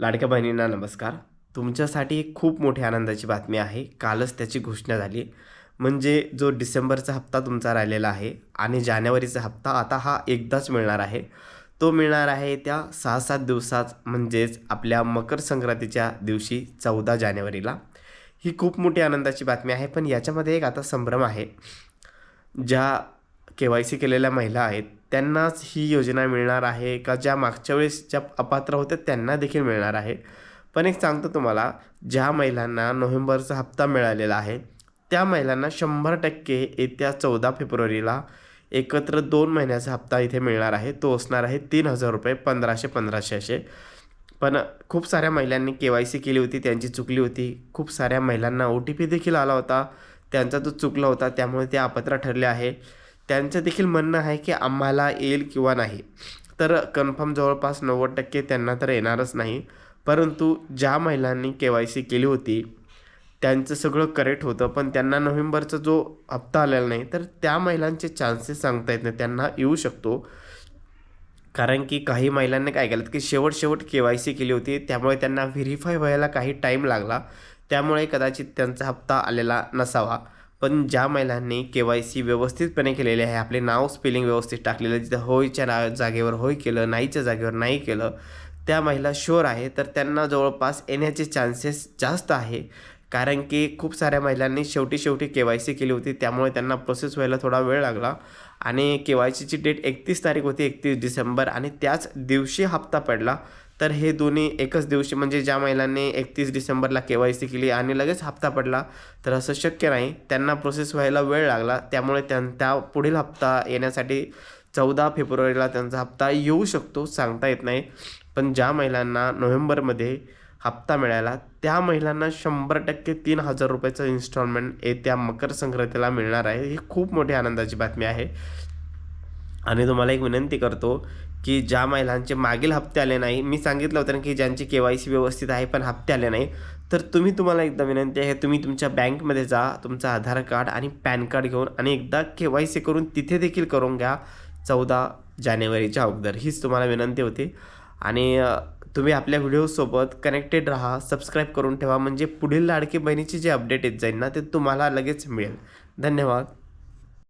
लाडक्या बहिणींना नमस्कार. तुमच्यासाठी एक खूप मोठी आनंदाची बातमी आहे. कालच त्याची घोषणा झाली. म्हणजे जो डिसेंबरचा हप्ता तुमचा राहिलेला आहे आणि जानेवारीचा हप्ता आता हा एकदाच मिळणार आहे. तो मिळणार आहे त्या सहा सात दिवसात म्हणजेच आपल्या मकर संक्रांतीच्या दिवशी चौदा जानेवारीला. ही खूप मोठी आनंदाची बातमी आहे. पण याच्यामध्ये एक आता संभ्रम आहे. ज्या के वाय सी केलेल्या महिला आहेत त्यांनाच ही योजना मिळणार आहे का? ज्या मागच्या वेळेस ज्या अपात्र होत्या त्यांना देखील मिळणार आहे. पण एक सांगतो तुम्हाला ज्या महिलांना नोव्हेंबरचा हप्ता मिळालेला आहे त्या महिलांना शंभर टक्के येत्या चौदा फेब्रुवारीला एकत्र दोन महिन्याचा हप्ता इथे मिळणार आहे. तो असणार आहे तीन हजार रुपये पंधराशे पंधराशे असे पण खूप साऱ्या महिलांनी के वाय सी केली होती त्यांची चुकली होती. खूप साऱ्या महिलांना ओ टी पी देखील आला होता. त्यांचा तो चुकला होता त्यामुळे ते अपात्र ठरले आहे. त्यांचं देखील म्हणणं आहे की आम्हाला येईल किंवा नाही. तर कन्फर्म जवळपास नव्वद टक्के त्यांना तर येणारच नाही. परंतु ज्या महिलांनी के वाय सी केली होती त्यांचं सगळं करेक्ट होतं. पण त्यांना नोव्हेंबरचा जो हप्ता आलेला नाही तर त्या महिलांचे चान्सेस सांगता येत नाही. त्यांना येऊ शकतो. कारण की काही महिलांनी काय केलं की शेवट शेवट के वाय सी केली होती. त्यामुळे त्यांना व्हेरीफाय व्हायला काही टाईम लागला. त्यामुळे कदाचित त्यांचा हप्ता आलेला नसावा. पण ज्या महिलांनी के वाय सी व्यवस्थितपणे केलेले आहे आपले नाव स्पेलिंग व्यवस्थित टाकलेलं आहे, जिथं होयच्या ना जागेवर होय केलं नाहीच्या जागेवर नाही केलं त्या महिला शुअर आहे तर त्यांना जवळपास येण्याचे चान्सेस जास्त आहे. कारण की खूप साऱ्या महिलांनी शेवटी शेवटी के वाय सी केली होती त्यामुळे त्यांना प्रोसेस व्हायला थोडा वेळ लागला. आणि के वाय सीची डेट एकतीस तारीख होती एकतीस डिसेंबर आणि त्याच दिवशी हप्ता पडला. तर हे दोन्ही एकच दिवशी म्हणजे ज्या महिलांनी एकतीस डिसेंबरला के वाय सी केली आणि लगेच हप्ता पडला तर असं शक्य नाही. त्यांना प्रोसेस व्हायला वेळ लागला. त्यामुळे त्यां त्या पुढील हप्ता येण्यासाठी चौदा फेब्रुवारीला त्यांचा हप्ता येऊ शकतो सांगता येत नाही. पण ज्या महिलांना नोव्हेंबरमध्ये हप्ता मिळाला त्या महिलांना शंभर टक्के तीन हजार रुपयाचं इन्स्टॉलमेंट येत्या मकर संक्रांतीला मिळणार आहे. ही खूप मोठी आनंदाची बातमी आहे. आणि तुम्हाला एक विनंती करतो की ज्या महिलांचे मागील हप्ते आले नाही मी सांगितलं होतं की ज्यांची के वाय सी व्यवस्थित आहे पण हप्ते आले नाही तर तुम्ही तुम्हाला एकदा विनंती आहे तुम्ही तुमच्या बँकमध्ये जा तुमचं आधार कार्ड आणि पॅन कार्ड घेऊन आणि एकदा के वाय सी करून तिथे देखील करून घ्या चौदा जानेवारीच्या अगोदर. हीच तुम्हाला विनंती होती. आणि तुम्ही आपल्या व्हिडिओसोबत कनेक्टेड राहा सबस्क्राईब करून ठेवा म्हणजे पुढील लाडकी बहिणीची जे अपडेट येत जाईल ना ते तुम्हाला लगेच मिळेल. धन्यवाद.